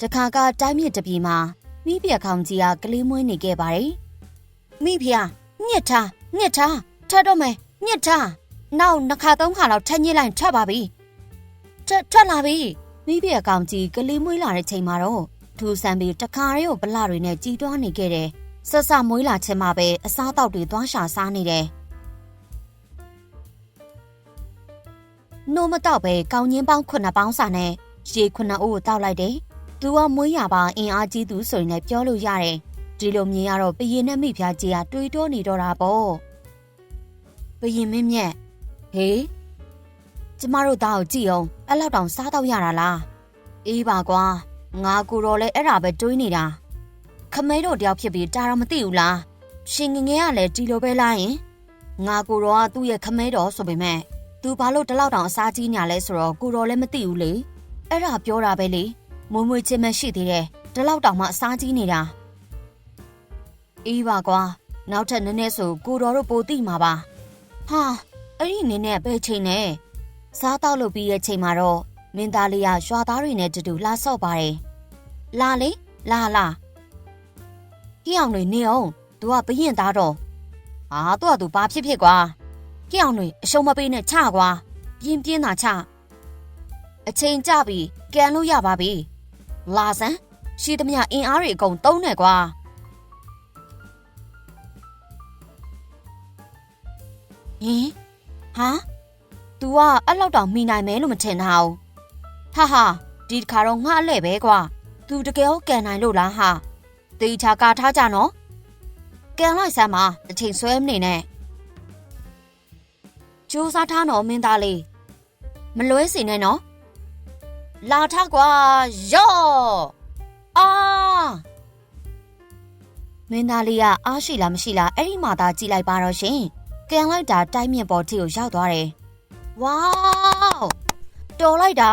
တခါကတိုင်းမြစ်တစ်ပြည်မှာမိဖုရားခေါင်းကြီးကကလေးမွေးနေခဲ့ပါတယ်မိဖုရားညစ်ထားညစ်ထားထပ်တော့မယ်ညစ်ထားနောက်နှစ်ခါသုံးခါလောက်ထပ်ညစ်လိုက်ထပ်ပါပြီထပ်ထွက်လာပြီမိဖုရားခေါင်းကြီးကလေးမွေးလာတဲ့ချိန်မှာတော့ထူဆန်ပြီးတခါရဲကိုဗလတွေနဲ့ကြီးတွားနေခဲ့တယ်ဆက်စမွေးလာခြင်းမှာပဲအစားအသောက်တွေသွားရှာစားနေတယ်နိုးမတော့ပဲကောင်းချင်းပေါင်းခုနှစ်ပေါင်းစာနဲ့ရေခုနှစ်အိုးကိုတောက်လိုက်တယ်။ သူကမွေးရပါအင်အားကြီးသူဆိုရင်လည်းပြောလို့ရတယ်။ဒီလိုမြင်ရတော့ဘယင်နဲ့မိဖုရားကြီးကတွေးတောနေတော့တာပေါ့။ဘယင်မင်းမြတ်ဟေးကျမတို့သားကိုကြည့်အောင်အဲ့လောက်တောင်စားတော့ရတာလား။အေးပါကွာငါကိုတော့လဲအဲ့ဒါပဲတွေးနေတာ။ခမဲတို့တယောက်ဖြစ်ပြီးတာတော့မသိဘူးလား။ရှင်ငငယ်ကလည်းဒီလိုပဲလားယင်။ငါကိုတော့ကသူ့ရဲ့ခမဲတော်ဆိုပေမဲ့သူဘာလို့တလောက်တောင်အစားကြီးညာလဲဆိုတော့ကိုတော့လည်းမသိဘူးလေ။အဲ့ဒါပြောတာပဲလေ။ မွေးမွေးချင်းမရှိသေးတယ်။ဒီလောက်တောင်မှအစားကြီးနေတာ။အေးပါကွာ။နောက်ထပ်နည်းနည်းဆိုကိုတော်တို့ပိုသိမှာပါ။ဟာအဲ့ဒီနည်းနည်းပဲချိန်နဲ့စားတော့လို့ပြီးရဲ့ချိန်မှာတော့မင်းသားလေးကရွာသားတွေနဲ့တူတူလှဆော့ပါတယ်။လာလေလာလာ။ကြီးအောင်တွေနေအောင်။ तू ကဘရင်သားတော့။ဟာသူ့ကသူဘာဖြစ်ဖြစ်ကွာ။ကြီးအောင်တွေအရှုံးမပေးနဲ့ချကွာ။ပြင်းပြင်းသာချ။အချိန်ကြပြီကန်လို့ရပါပြီ။ လာစမ်းရှိသမျှအင်အားတွေအကုန်သုံးနေကွာ။ဟင်ဟာ तू ကအဲ့လောက်တောင်မိနိုင်မယ်လို့မထင်တာဘူး။ဟာဟာဒီတစ်ခါတော့ငှအလှဲ့ပဲကွာ။ तू တကယ်ကိုကန်နိုင်လို့လားဟာ။တေချာကာထားကြနော်။ကန်လိုက်စမ်းပါအချိန်ဆွဲမနေနဲ့။ကြိုးစားထားနော်မင်းသားလေး။မလွဲစေနဲ့နော်။ လာထားကွာယော့အာမင်းသားလေးကအားရှိလားမရှိလားအဲ့ဒီမှာသာကြည့်လိုက်ပါတော့ရှင်။ကန်လိုက်တာတိုက်မြင့်ပေါ်ထိကိုရောက်သွားတယ်။ဝေါတော်လိုက်တာ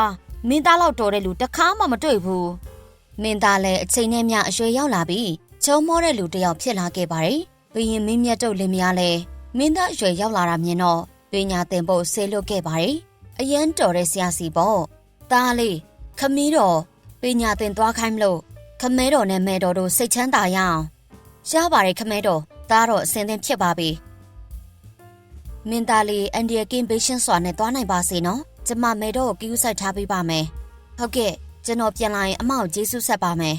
မင်းသားလောက်တော်တဲ့လူတစ်ခါမှမတွေ့ဘူး။မင်းသားလည်းအချိန်နဲ့မျှအရွယ်ရောက်လာပြီးချုံမောတဲ့လူတစ်ယောက်ဖြစ်လာခဲ့ပါတယ်။ဘရင်မင်းမြတ်တို့လင်မယားလည်းမင်းသားအရွယ်ရောက်လာတာမြင်တော့ပညာသင်ဖို့ဆေးလွတ်ခဲ့ပါတယ်။အရန်တော်တဲ့ဆရာစီပေါ့။ သားလေးခမီးတော်ပညာသင်သွားခိုင်းမလို့ခမဲတော်နဲ့မဲတော်တို့စိတ်ချမ်းသာရအောင်။ရပါတယ်ခမဲတော်သားတော်အစင်သင်ဖြစ်ပါပြီ။မင်းသားလေးအန်ဒီယကင်းဘေးရှင်းစွာနဲ့သွားနိုင်ပါစေနော်။ကျမမဲတော်ကိုကူးဆိုင်ထားပေးပါမယ်။ဟုတ်ကဲ့ကျွန်တော်ပြန်လာရင်အမောက်ကျေးဇူးဆက်ပါမယ်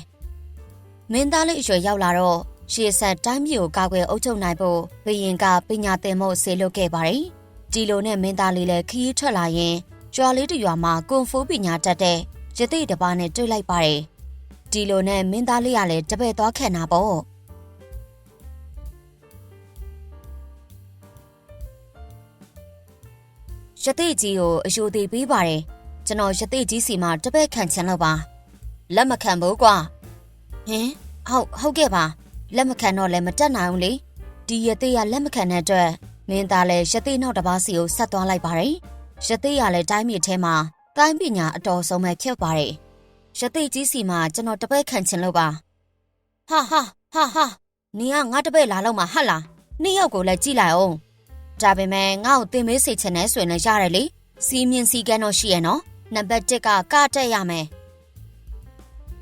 ။မင်းသားလေးအရွယ်ရောက်လာတော့ရှေ့ဆက်တိုင်းပြည်ကိုကာကွယ်အုပ်ချုပ်နိုင်ဖို့ဘယင်ကပညာသင်ဖို့ဆေလွတ်ခဲ့ပါတယ်။ဒီလိုနဲ့မင်းသားလေးလည်းခရီးထွက်လာရင် ကြွာလေးတရွာမှာကွန်ဖိုးပညာတတ်တဲ့ရတိတပါးနဲ့တွေ့လိုက်ပါတယ်။ဒီလိုနဲ့မင်းသားလေးကလည်းတပည့်သွားခံတာပေါ့။ရတိကြီးကိုအယိုသေးပေးပါတယ်။ကျွန်တော်ရတိကြီးစီမှာတပည့်ခံချင်လို့ပါ။လက်မခံဘူးကွာ။ဟင်ဟုတ်ဟုတ်ကဲ့ပါလက်မခံတော့လည်းမတက်နိုင်ဘူးလေဒီရသေးကလက်မခံတဲ့အတွက်မင်းသားလည်းရသေးနောက်တစ်ပါးစီကိုဆက်သွားလိုက်ပါတယ် ရသေးကလည်းတိုင်းမြေထဲမှာတိုင်းပညာအတော်ဆုံးပဲဖြစ်ပါတယ်ရသေးကြီးစီမှာကျွန်တော်တပည့်ခံချင်လို့ပါဟာဟာဟာဟာနင်ကငါတပည့်လာလို့မှာဟတ်လားနေ့ရောက်ကိုလည်းကြည့်လိုက်အောင်ဒါပေမဲ့ငါ့ကိုတင်မေးစေချင်တယ်ဆိုရင်လည်းရတယ်လေစီးမြင့်စီကန်းတော့ရှိရနော်နံပါတ်1ကကတက်ရမယ်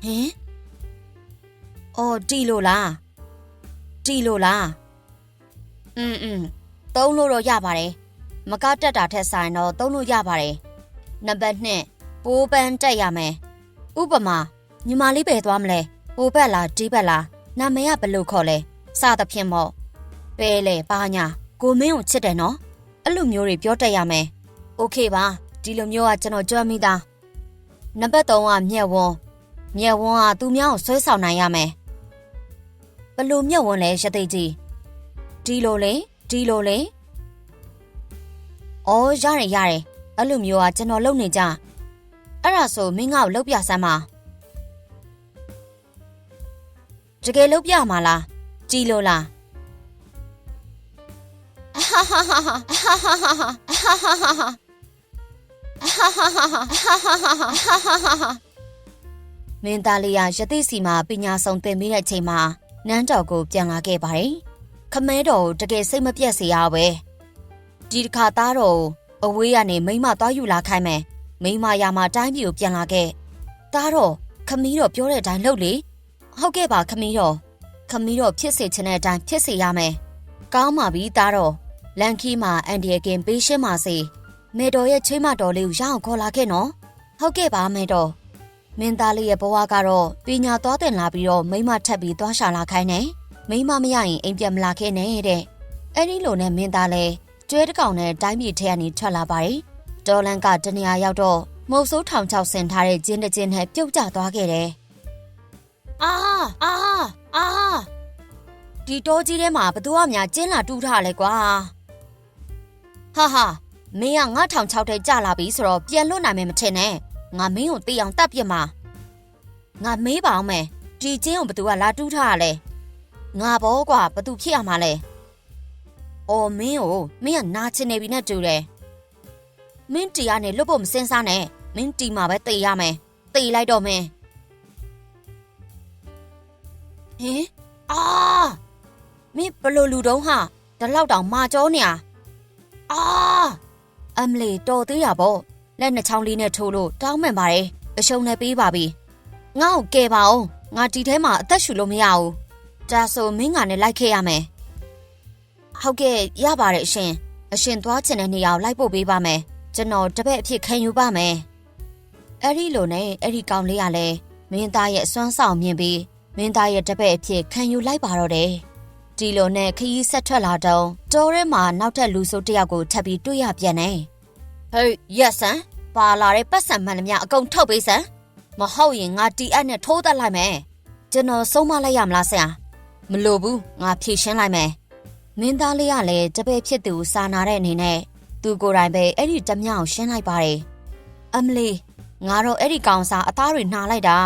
ဟင်အော်တီလို့လားတီလို့လားอืมอืมသုံးလို့တော့ရပါတယ် မကတက်တာထက်ဆိုင်တော့သုံးလို့ရပါတယ်။နံပါတ်1ပိုးပန်းတက်ရမယ်။ဥပမာညီမလေးပဲသွားမလဲ။ပိုးဘက်လားဒီဘက်လားနာမည်ကဘယ်လိုခေါ်လဲ။စသဖြင့်မို့ပဲလေပါညာကိုမင်းကိုချစ်တယ်နော်။အဲ့လိုမျိုးတွေပြောတတ်ရမယ်။ Okay ပါဒီလိုမျိုးကကျွန်တော်ကြွမ်းမိသား။နံပါတ်3ကမြက်ဝန်းမြက်ဝန်းကသူများကိုဆွဲဆောင်နိုင်ရမယ်။ဘလို့မြက်ဝန်းလဲရသိကြီးဒီလိုလေဒီလိုလေ အော်ရတယ်ရတယ်အဲ့လိုမျိုးကကျွန်တော်လုပ်နေကြအဲ့ဒါဆိုမင်းငါ့ကိုလုပ်ပြစမ်းပါတကယ်လုပ်ပြမှာလားကြည်လို့လားမင်းသားလေးရရသိစီမှာပညာဆုံးသင်မိတဲ့ချိန်မှာနန်းတော်ကိုပြန်လာခဲ့ပါတယ်။ခမဲတော်ကိုတကယ်စိတ်မပြတ်စေရပဲ။ ဒီတစ်ခါသားတော်ကိုအဝေးကနေမိမသွားယူလာခိုင်းမယ်။မိမရမှာတိုင်းပြည်ကိုပြန်လာခဲ့။သားတော်ခမီးတော့ပြောတဲ့အတိုင်းလုပ်လေဟုတ်ကဲ့ပါခမီးတော့ခမီးတော့ဖြစ်စေချင်တဲ့အတိုင်းဖြစ်စေရမယ်ကောင်းပါပြီသားတော့လန်ခီမှာအန်ဒီယကင်ပေးရှင်းပါစေမေတော်ရဲ့ချွေးမတော်လေးကိုရအောင်ခေါ်လာခဲ့နော်ဟုတ်ကဲ့ပါမေတော်မင်းသားလေးရဲ့ဘဝကတော့ပညာသွားတင်လာပြီးတော့မိမထပ်ပြီးသွားရှာလာခိုင်းတယ်မိမမရရင်အိမ်ပြန်မလာခဲ့နဲ့တဲ့အဲ့ဒီလိုနဲ့မင်းသားလဲ ကျွဲတစ်ကောင်နဲ့တိုင်းပြည်ထဲကနေထွက်လာပါတယ်ဒေါ်လန်ကတနေရာရောက်တော့မုတ်ဆိုးထောင်ချောက်ဆင်ထားတဲ့ကျင်းတစ်ကျင်းနဲ့ပြုတ်ကျသွားခဲ့တယ်အာအာအာဒီတောကြီးထဲမှာဘသူကများကျင်းလာတူးထားလဲကွာဟာဟာမင်းကငါထောင်ချောက်ထဲကျလာပြီဆိုတော့ပြန်လွတ်နိုင်မယ်မထင်နဲ့ငါမင်းကိုတေးအောင်တတ်ပြစ်မှာငါမေးပါအောင်မယ်ဒီကျင်းကိုဘသူကလာတူးထားရလဲငါဘောကွာဘသူဖြစ်ရမှာလဲ အော်မင်းကိုမင်းကနာချင်နေပြီနဲ့တူတယ်မင်းတီကနေလွတ်ဖို့မစင်စားနဲ့မင်းတီမှာပဲတေးရမယ်တေးလိုက်တော့မင်းဟင်အာမင်းဘလို့လူတုံးဟာဒီလောက်တောင်မာကြောနေရအာအမလီတော်သေးရပေါ့လက်နှစ်ချောင်းလေးနဲ့ထိုးလို့တောင်းမှန်ပါတယ်အရှုံးနဲ့ပေးပါပြီငါ့ကိုကယ်ပါအောင်ငါဒီထဲမှာအသက်ရှူလို့မရဘူးဒါဆိုမင်းကလည်းလိုက်ခဲ့ရမယ် ဟုတ်ကဲ့ရပါတယ်အရှင်အရှင်သွားချင်တဲ့နေရာကိုလိုက်ပို့ပေးပါမယ်ကျွန်တော်တပည့်အဖြစ်ခံယူပါမယ်အဲ့ဒီလိုနဲ့အဲ့ဒီကောင်လေးကလည်းမင်းသားရဲ့အစွမ်းဆောင်မြင်ပြီးမင်းသားရဲ့တပည့်အဖြစ်ခံယူလိုက်ပါတော့တယ်ဒီလိုနဲ့ခရီးဆက်ထွက်လာတော့တောထဲမှာနောက်ထပ်လူဆိုးတစ်ယောက်ကိုထပ်ပြီးတွေ့ရပြန်တယ်ဟေးရက်ဆန်ပါလာတဲ့ပတ်စံမှန်သမျှအကုန်ထုတ်ပေးစမ်းမဟုတ်ရင်ငါတီအပ်နဲ့ထိုးသက်လိုက်မယ်ကျွန်တော်ဆုံးမလိုက်ရမလားဆရာမလိုဘူးငါဖြေရှင်းလိုက်မယ် မင်းသားလေးကလည်းတပည့်ဖြစ်သူစာနာတဲ့အနေနဲ့သူကိုယ်တိုင်ပဲအဲ့ဒီတမျှကိုရှင်းလိုက်ပါတယ်အမလီငါတော့အဲ့ဒီကောင်စာအသားတွေနှာလိုက်တာ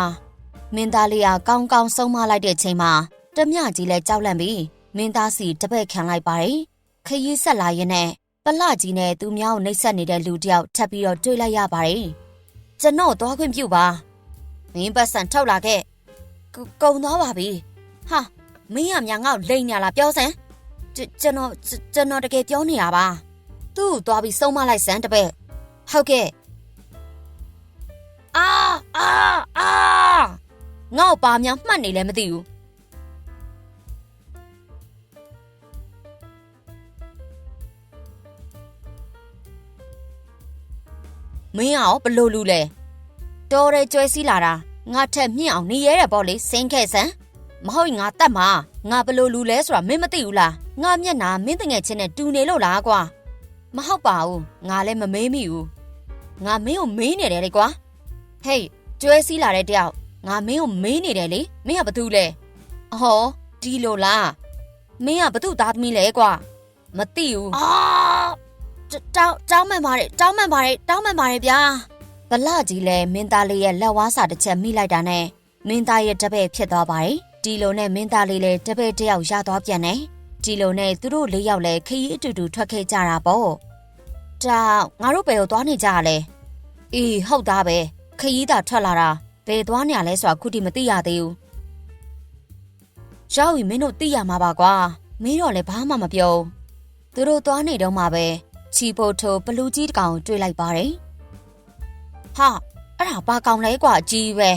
မင်းသားလေးကကောင်းကောင်းဆုံးမလိုက်တဲ့ချိန်မှာတမျှကြီးလဲကြောက်လန့်ပြီးမင်းသားစီတပည့်ခံလိုက်ပါတယ်ခရီးဆက်လာရင်နဲ့ပလကြီးနဲ့သူများကိုနှိပ်စက်နေတဲ့လူတယောက်ထပ်ပြီးတော့တွေ့လိုက်ရပါတယ်ကျွန်တော်သွားခွင့်ပြုပါမင်းပတ်စံထုတ်လာခဲ့ကုကုံသွားပါပြီဟာမင်းကများငေါ့လိန်ညာလားပြောစမ်း ကျွန်တော်ကျွန်တော်တကယ်ပြောနေတာပါသူ့ကိုသွားပြီးဆုံးမလိုက်စမ်းတပည့်ဟုတ်ကဲ့အာအာအာငေါ့ပါများမှတ်နေလဲမသိဘူးမင်းရောဘလို့လူလဲတော်ရဲကျွဲစီးလာတာငါထက်မြင့်အောင်နေရဲတယ်ပေါ့လေစင်းခဲ့စမ်း မဟုတ်ငါတတ်မှာငါဘလို့လူလဲဆိုတာမင်းမသိဘူးလားငါမျက်နာမင်းတငယ်ချင်းနဲ့တူနေလို့လားကွာမဟုတ်ပါဘူးငါလည်းမမေးမိဘူးငါမင်းကိုမေးနေတယ်လေကွာဟေးကျွဲစီးလာတဲ့တယောက်ငါမင်းကိုမေးနေတယ်လေမင်းကဘာတူလဲအဟောဒီလိုလားမင်းကဘာတူသားသမီးလဲကွာမသိဘူးအာတောင်းတောင်းမှန်ပါတယ်တောင်းမှန်ပါတယ်တောင်းမှန်ပါတယ်ဗျာဗလကြီးလည်းမင်းသားလေးရဲ့လက်ဝါးစာတစ်ချက်မိလိုက်တာနဲ့မင်းသားရဲ့တပည့်ဖြစ်သွားပါတယ် ဒီလိုနဲ့မင်းသားလေးလည်းတပည့်တယောက်ရသွားပြန်တယ်ဒီလိုနဲ့သူတို့လေးယောက်လည်းခရီးအတူတူထွက်ခဲ့ကြတာပေါ့ဒါငါတို့ဘယ်ကိုသွားနေကြရလဲအေးဟုတ်သားပဲခရီးသာထွက်လာတာဘယ်သွားနေရလဲဆိုတာခုထိမသိရသေးဘူးရောက်ရင်မင်းတို့သိရမှာပါကွာမင်းတော့လည်းဘာမှမပြောသူတို့သွားနေတော့မှပဲချီပိုထိုဘလူးကြီးတကောင်တွေ့လိုက်ပါတယ်ဟာအဲ့ဒါဘာကောင်လဲကွာအကြီးပဲ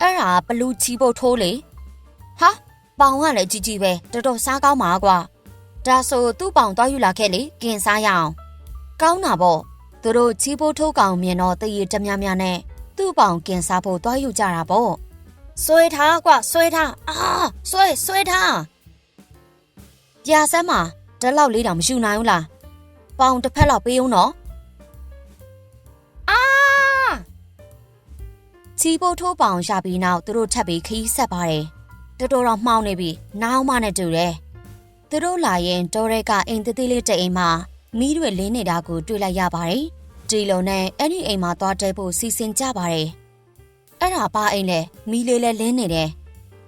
အဲ့ဒါဘလူးချီပိုထိုးလေ ဟာပေါင်ကလည်းကြီးကြီးပဲတော်တော်စားကောင်းပါကွာဒါဆိုသူ့ပေါင်သွားယူလာခဲ့လေကင်စားရအောင်ကောင်းတာပေါ့သူတို့ချီပိုထိုးကောင်မြင်တော့တရေတများများနဲ့သူ့ပေါင်ကင်စားဖို့သွားယူကြတာပေါ့ဆွဲထားကွာဆွဲထားအာဆွဲဆွဲထားပြာစမ်းမှာဓာတ်လောက်လေးတောင်မရှူနိုင်ဘူးလားပေါင်တစ်ဖက်လောက်ပေးအောင်နော်အာချီပိုထိုးပေါင်ရပြီးနောက်သူတို့ထပ်ပြီးခီးဆက်ပါတယ် တော်တော်တော့မှောင်းနေပြီနားမနဲ့တူတယ်သူတို့လာရင်တော်ရဲကအိမ်သေးသေးလေးတဲ့အိမ်မှာမီးတွေလင်းနေတာကိုတွေ့လိုက်ရပါတယ်ဒီလိုနဲ့အဲ့ဒီအိမ်မှာသွားတဲဖို့စီစဉ်ကြပါတယ်အဲ့ဒါပါအိမ်လဲမီးလေးလဲလင်းနေတယ်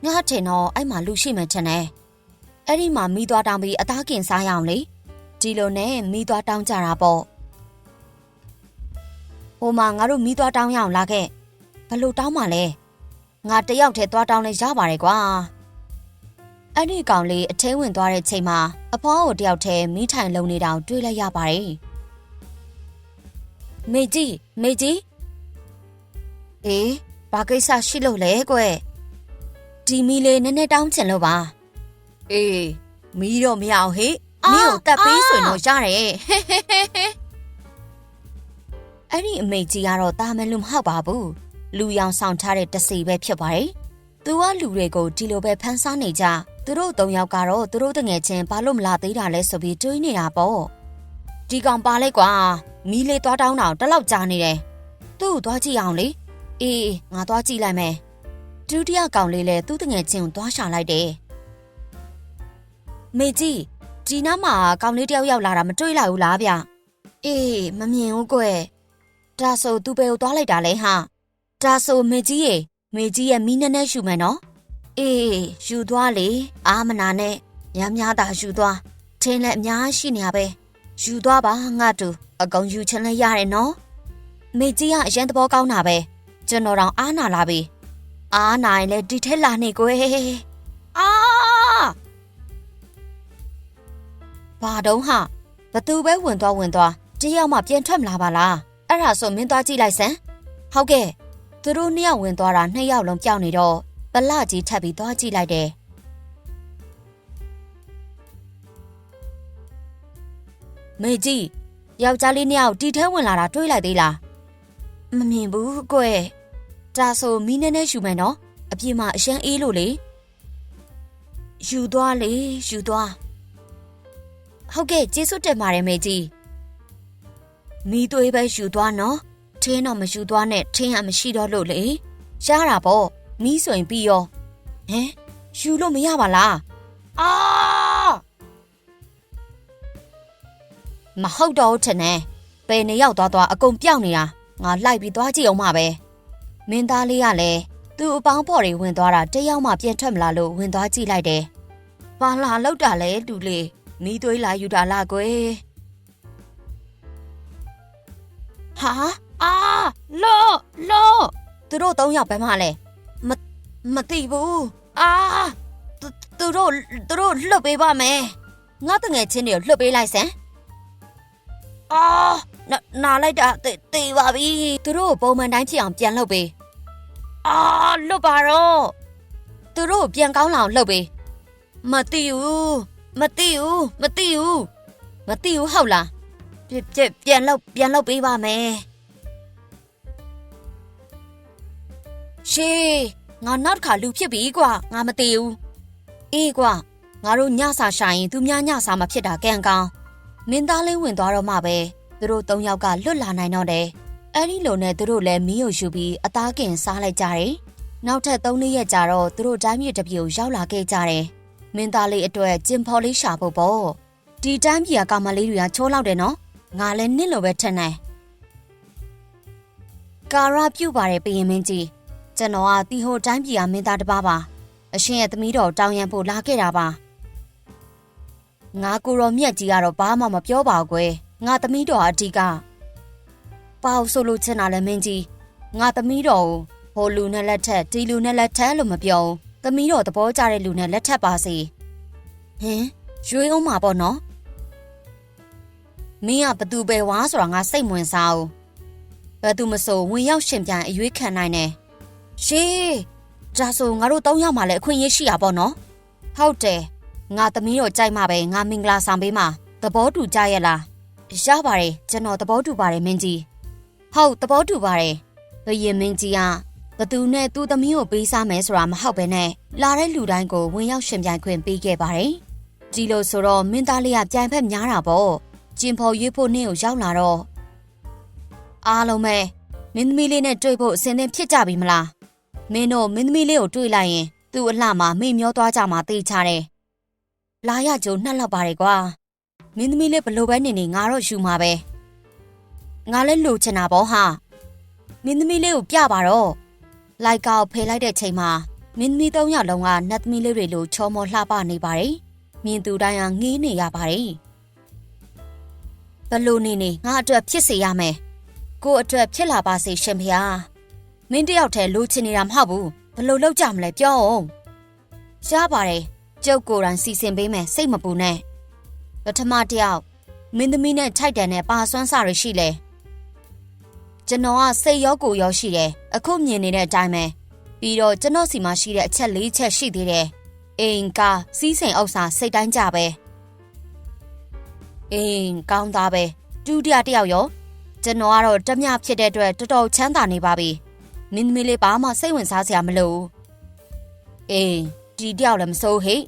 ငါထင်တော့အဲ့မှာလူရှိမှထင်တယ်အဲ့ဒီမှာမီးသွားတောင်းပြီးအသားကင်စားရအောင်လေဒီလိုနဲ့မီးသွားတောင်းကြတာပေါ့ဟိုမှာငါတို့မီးသွားတောင်းရအောင်လာခဲ့ဘလို့တောင်းမှလဲ ငါတယောက်တည်းသွားတောင်းလဲရပါတယ်ကွာအဲ့ဒီကောင်လေးအထဲဝင်သွားတဲ့ချိန်မှာအဖွားကိုတယောက်တည်းမိထိုင်လုံနေတောင်တွေ့လိုက်ရပါတယ်မေကြီးမေကြီးအေးဘာကိစ္စရှိလို့လဲကွဒီမီလေးနည်းနည်းတောင်းချင်လို့ပါအေးမီးတော့မရအောင်ဟေ့မင်းကိုတက်ပေးဆိုရင်တော့ရတယ်အဲ့ဒီအမေကြီးကတော့တာမန်လူမဟုတ်ပါဘူး လူရောင်ဆောင်ထားတဲ့တစီပဲဖြစ်ပါတယ်သူကလူတွေကိုဒီလိုပဲဖမ်းဆားနေကြသူတို့သုံးယောက်ကတော့သူတို့တငယ်ချင်းဘာလို့မလာသေးတာလဲဆိုပြီးတွေးနေတာပေါ့ဒီကောင်ပါလိုက်ကွာမီးလေးသွားတောင်းတာတလောက်ကြာနေတယ်သူ့ကိုသွားကြည့်အောင်လေအေးငါသွားကြည့်လိုက်မယ်ဒုတိယကောင်လေးလည်းသူ့တငယ်ချင်းကိုသွားရှာလိုက်တယ်မေကြီးဒီနားမှာကောင်လေးတယောက်ရောက်လာတာမတွေ့လိုက်ဘူးလားဗျအေးမမြင်ဘူးကွယ်ဒါဆိုသူပဲကိုသွားလိုက်တာလဲဟာ ဒါဆိုမေကြီးရေမေကြီးရဲ့မီးနဲ့နဲ့ရှူမယ်နော်အေးယူသွားလေအာမနာနဲ့ညများတာယူသွားထင်းလည်းအများရှိနေရပဲယူသွားပါငါတူအကောင်ယူချင်လဲရတယ်နော်မေကြီးကအရင်သဘောကောင်းတာပဲကျွန်တော်တော့အားနာလာပြီအားနာရင်လည်းဒီထက်လာနေကွယ်အာဘာတုံးဟာဘသူပဲဝင်သွားဝင်သွားတယောက်မှပြန်ထွက်မလာပါလားအဲ့ဒါဆိုမင်းသွားကြည့်လိုက်စမ်းဟုတ်ကဲ့ သူတို့နှစ်ယောက်ဝင်သွားတာနှစ်ယောက်လုံးကြောက်နေတော့ပလကြီးထပ်ပြီးသွားကြည့်လိုက်တယ်။မေကြီးယောက်ျားလေးနှစ်ယောက်တီထဲဝင်လာတာတွေးလိုက်သေးလား။မမြင်ဘူးကွယ်။ဒါဆိုမီးနဲ့နဲ့ယူမယ်နော်။အပြင်မှာအရန်အေးလို့လေ။ယူသွားလေယူသွား။ဟုတ်ကဲ့ကျေးဇူးတင်ပါတယ်မေကြီး။မီးသွေးပဲယူသွားနော်။ ထင်းတော့မယူသွားနဲ့ထင်းကမရှိတော့လို့လေ။ရတာပေါ့။မီးဆိုရင်ပြီးရောဟမ်ယူလို့မရပါလားအာမဟုတ်တော့ဘူးထင်တယ်ဘယ်နေရောက်သွားသွားအကုန်ပြောင်းနေတာငါလိုက်ပြီးသွားကြည့်အောင်ပါပဲမင်းသားလေးကလည်းသူ့အပေါင်းဖော်တွေဝင်သွားတာတယောက်မှပြန်ထွက်မလာလို့ဝင်သွားကြည့်လိုက်တယ်ဘာလာလောက်တာလဲတူလေးမီးသွေးလာယူတာလားကွယ်ဟာ အာလောလောသူတို့သုံးယောက်ပဲမလဲမသိဘူးအာသူသူတို့သူတို့လွတ်ပေးပါမယ်ငါတငယ်ချင်းတွေကိုလွတ်ပေးလိုက်စမ်းအာနာနာလိုက်တာတေးတေးပါပြီသူတို့ကိုပုံမှန်တိုင်းဖြစ်အောင်ပြန်လုပ်ပေးအာလွတ်ပါတော့သူတို့ကိုပြန်ကောင်းလာအောင်လုပ်ပေးမသိဘူးမသိဘူးမသိဘူးမသိဘူးဟုတ်လားပြပြပြန်လုပ်ပြန်လုပ်ပေးပါမယ် ရှေးငါနောက်တစ်ခါလူဖြစ်ပြီကွာငါမသေးဘူးအေးကွာငါတို့ညစာရှာရင်သူများညစာမဖြစ်တာကံကောင်းမင်းသားလေးဝင်သွားတော့မှပဲသူတို့သုံးယောက်ကလွတ်လာနိုင်တော့တယ်အဲ့ဒီလိုနဲ့သူတို့လည်းမီးကိုယူပြီးအသားကင်စားလိုက်ကြတယ်နောက်ထပ်၃နှစ်ရက်ကြာတော့သူတို့တိုင်းပြည်တစ်ပြည်ကိုရောက်လာခဲ့ကြတယ်မင်းသားလေးအတွက်ကျင်ဖော်လေးရှာဖို့ပေါ့ဒီတိုင်းပြည်ကကောင်မလေးတွေကချိုးလောက်တယ်နော်ငါလည်းနင့်လိုပဲထင်တယ်ကာရာပြုတ်ပါတယ်ဘယင်မင်းကြီး ကျွန်တော်ကတီဟိုတိုင်းပြည်ကမင်းသားတစ်ပါးပါအရှင်ရဲ့သမီးတော်တောင်းရန်ဖို့လာခဲ့တာပါငါကိုရောမြက်ကြီးကတော့ဘာမှမပြောပါဘူးကွယ်ငါသမီးတော်အတီးကပေါ့ဆိုလို့ချင်တာလဲမင်းကြီးငါသမီးတော်ကိုဟိုလူနဲ့လက်ထက်ဒီလူနဲ့လက်ထက်လို့မပြောဘူးသမီးတော်သဘောကျတဲ့လူနဲ့လက်ထက်ပါစေဟင်ရွေးအောင်မှာပေါ့နော်မင်းကဘသူပဲဝါဆိုတာငါစိတ်ဝင်စားဘူးဘယ်သူမဆိုဝင်ရောက်ရှင်ပြန်အရွေးခံနိုင်တယ် ရှေးဒါဆိုငါတို့၃ယောက်မှလည်းအခွင့်အရေးရှိတာပေါ့နော်ဟုတ်တယ်ငါသမီးတို့ကြိုက်မှပဲငါမင်္ဂလာဆောင်ပေးမှာသဘောတူကြရဲ့လားရပါတယ်ကျွန်တော်သဘောတူပါတယ်မင်းကြီးဟုတ်သဘောတူပါတယ်ဘယင်မင်းကြီးကဘသူနဲ့သူ့သမီးကိုပေးစားမယ်ဆိုတာမဟုတ်ပဲနဲ့လာတဲ့လူတိုင်းကိုဝင်ရောက်ရှင်ပြိုင်ခွင့်ပေးခဲ့ပါတယ်ဒီလိုဆိုတော့မင်းသားလေးကပြိုင်ဖက်များတာပေါ့ကျင်ဖော်ရွေးဖို့နှင်းကိုရောက်လာတော့အားလုံးပဲမင်းသမီးလေးနဲ့တွေ့ဖို့အစင်းသင်းဖြစ်ကြပြီမလား မင်းတို့မင်းသမီးလေးကိုတွေ့လိုက်ရင်သူ့အလှမှာမိမျောသွားကြမှာသိချတယ်လာရကြုံနှက်လောက်ပါတယ်ကွာမင်းသမီးလေးဘလို့ပဲနေနေငါတော့ယူမှာပဲငါလည်းလိုချင်တာပေါ့ဟာမင်းသမီးလေးကိုပြပါတော့လိုက်ကောက်ဖယ်လိုက်တဲ့ချိန်မှာမင်းသမီးသုံးယောက်လုံးကနတ်သမီးလေးတွေလိုချောမောလှပနေပါတယ်မြင်သူတိုင်းကငေးနေရပါတယ်ဘလို့နေနေငါအတွက်ဖြစ်စေရမယ်ကို့အတွက်ဖြစ်လာပါစေရှင်ဖျား မင်းတယောက်တည်းလိုချင်နေတာမဟုတ်ဘူးဘလို့လောက်ကြမလဲပြောအောင်ရပါတယ်ကျုပ်ကိုယ်တိုင်စီစဉ်ပေးမယ်စိတ်မပူနဲ့ပထမတယောက်မင်းသမီးနဲ့ထိုက်တန်တဲ့ပါစွမ်းစာတွေရှိလေကျွန်တော်ကစိတ်ရောကိုယ်ရောရှိတယ်အခုမြင်နေတဲ့အတိုင်းပဲပြီးတော့ကျွန်တော်စီမှာရှိတဲ့အချက်၄ချက်ရှိသေးတယ်အိမ်ကားစီးစိမ်ဥစ္စာစိတ်တိုင်းကြပဲအိမ်ကောင်းသားပဲဒုတိယတစ်ယောက်ရောကျွန်တော်ကတော့တမျှဖြစ်တဲ့အတွက်တော်တော်ချမ်းသာနေပါပြီ မင်းသမီးလေးဘာမှစိတ်ဝင်စားစရာမလိုဘူးအိမ်ဒီတစ်ယောက်လည်းမစိုးဟိတ်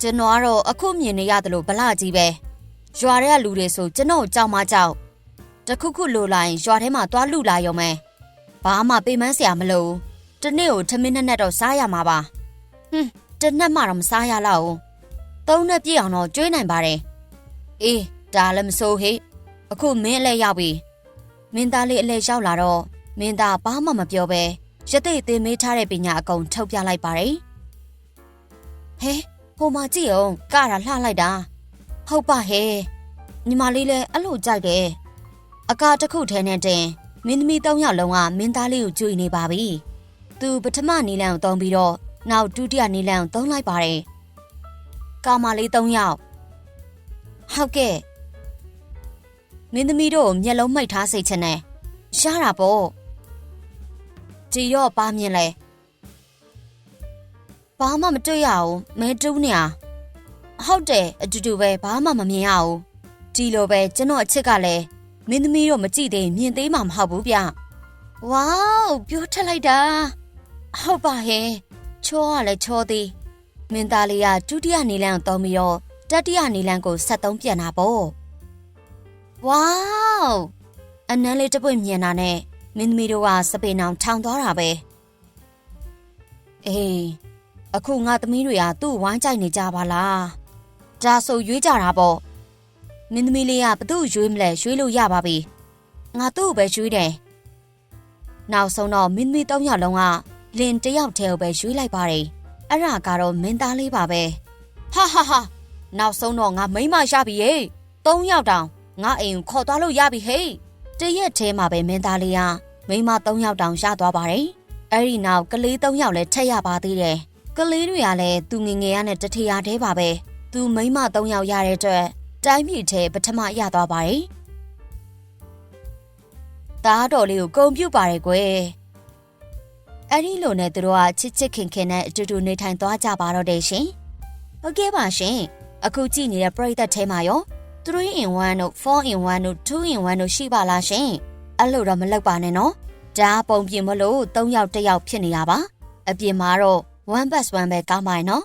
ကျွန်တော်ကတော့အခုမြင်နေရတယ်လို့ဗလာကြီးပဲရွာထဲကလူတွေဆိုကျွန်တော်ကြောက်မကြောက်တခုခုလိုလာရင်ရွာထဲမှာသွားလူလာရုံပဲဘာမှပေမန်းစရာမလိုဘူးတနေ့ကိုထမင်းနဲ့နဲ့တော့စားရမှာပါဟွန်းတနက်မှတော့မစားရတော့ဘူးသုံးနဲ့ပြည့်အောင်တော့ကျွေးနိုင်ပါတယ်အေးဒါလည်းမစိုးဟိတ်အခုမင်းအလဲရောက်ပြီမင်းသားလေးအလဲရောက်လာတော့ မင်းသားဘာမှမပြောပဲရသိသေးမေးထားတဲ့ပညာအကုန်ထုတ်ပြလိုက်ပါတယ်ဟဲဟိုမှာကြည့်အောင်ကတာလှလိုက်တာဟုတ်ပါဟဲညီမလေးလည်းအဲ့လိုကြိုက်တယ်အကာတစ်ခုထဲနဲ့တင်မင်းသမီး၃ယောက်လုံးကမင်းသားလေးကိုကြွေနေပါပြီသူပထမနီလန်ကိုသုံးပြီးတော့နောက်ဒုတိယနီလန်ကိုသုံးလိုက်ပါတယ်ကာမလေး၃ယောက်ဟုတ်ကဲ့မင်းသမီးတို့မျက်လုံးမိတ်ထားစိတ်ချင်တယ်ရှားတာပေါ့ ကြည်ရော့ပါမြင်လဲဘာမှမတွေ့ရအောင်မဲတူးနေရဟုတ်တယ်အတူတူပဲဘာမှမမြင်ရဘူးဒီလိုပဲကျွန်တော်အချစ်ကလည်းမင်းသမီးတို့မကြည့်သေးရင်မြင်သေးမှာမဟုတ်ဘူးဗျဝေါပြောထက်လိုက်တာဟုတ်ပါဟဲ့ချောကလည်းချောသေးမင်းသားလေးကဒုတိယနေလန်းကိုသုံးပြီးတော့တတိယနေလန်းကိုဆက်သုံးပြန်တာပေါ့ဝေါအနမ်းလေးတစ်ပွင့်မြင်တာနဲ့ မင်းသမီးတို့ကစပင်အောင်ထောင်သွားတာပဲအေးအခုငါသမီးတွေကသူ့ဝိုင်းကြိုက်နေကြပါလားဒါဆိုရွေးကြတာပေါ့မင်းသမီးလေးကဘသူ့ရွေးမလဲရွေးလို့ရပါပြီငါသူ့ကိုပဲရွေးတယ်နောက်ဆုံးတော့မင်းသမီး၃ယောက်လုံးကလင်တစ်ယောက်တည်းကိုပဲရွေးလိုက်ပါတယ်အဲ့ဒါကတော့မင်းသားလေးပါပဲဟာဟာဟာနောက်ဆုံးတော့ငါမိမရပြီဟေ့၃ယောက်တောင်ငါအိမ်ကိုခေါ်သွားလို့ရပြီဟေ့ တရက်တည်းမှာပဲမင်းသားလေးကမိမ၃ယောက်တောင်ရသွားပါတယ်အဲ့ဒီနောက်ကလေး၃ယောက်လည်းထက်ရပါသေးတယ်ကလေးတွေကလည်းသူငယ်ငယ်ရနဲ့တထရာတည်းပါပဲသူမိမ၃ယောက်ရတဲ့အတွက်တိုင်းပြည်ထဲပထမရသွားပါတယ်သားတော်လေးကိုဂုံပြုတ်ပါတယ်ကွယ်အဲ့ဒီလိုနဲ့သူတို့ကချစ်ချစ်ခင်ခင်နဲ့အတူတူနေထိုင်သွားကြပါတော့တယ်ရှင်ဟုတ်ကဲ့ပါရှင်အခုကြည့်နေတဲ့ပရိသတ်ထဲမှာရော 3 in 1တို့4 in 1တို့2 in 1တို့ရှိပါလားရှင်အဲ့လိုတော့မလုပ်ပါနဲ့နော်ဒါပုံပြင်မလို့3ယောက်1ယောက်ဖြစ်နေတာပါအပြင်မှာတော့1 bus 1ပဲကောင်းပါရဲ့နော်